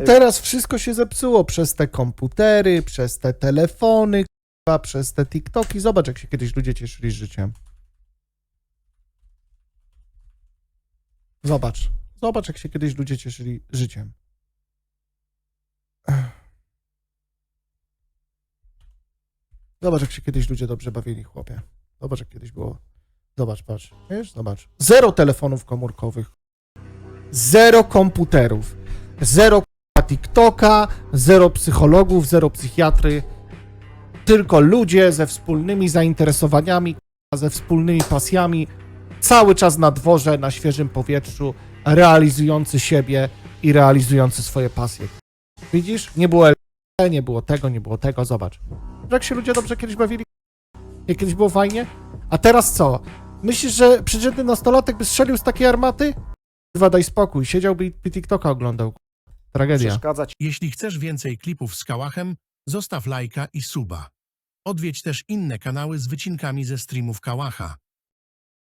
To teraz wszystko się zepsuło przez te komputery, przez te telefony, przez te TikToki. Zobacz, jak się kiedyś ludzie cieszyli życiem. Zobacz. Zobacz, jak się kiedyś ludzie cieszyli życiem. Zobacz, jak się kiedyś ludzie dobrze bawili, chłopie. Zobacz, jak kiedyś było. Zobacz, patrz. Wiesz? Zobacz. Zero telefonów komórkowych. Zero komputerów. Zero TikToka, zero psychologów, zero psychiatry. Tylko ludzie ze wspólnymi zainteresowaniami, ze wspólnymi pasjami, cały czas na dworze, na świeżym powietrzu, realizujący siebie i realizujący swoje pasje. Widzisz? Nie było LP, nie było tego, nie było tego, zobacz. Jak się ludzie dobrze kiedyś bawili? Jak kiedyś było fajnie? A teraz co? Myślisz, że przeciętny nastolatek by strzelił z takiej armaty? Dwa daj spokój, siedziałby i TikToka oglądał. Tragedia. przeszkadzać Jeśli chcesz więcej klipów z Kałachem, zostaw lajka i suba. Odwiedź też inne kanały z wycinkami ze streamów Kałacha.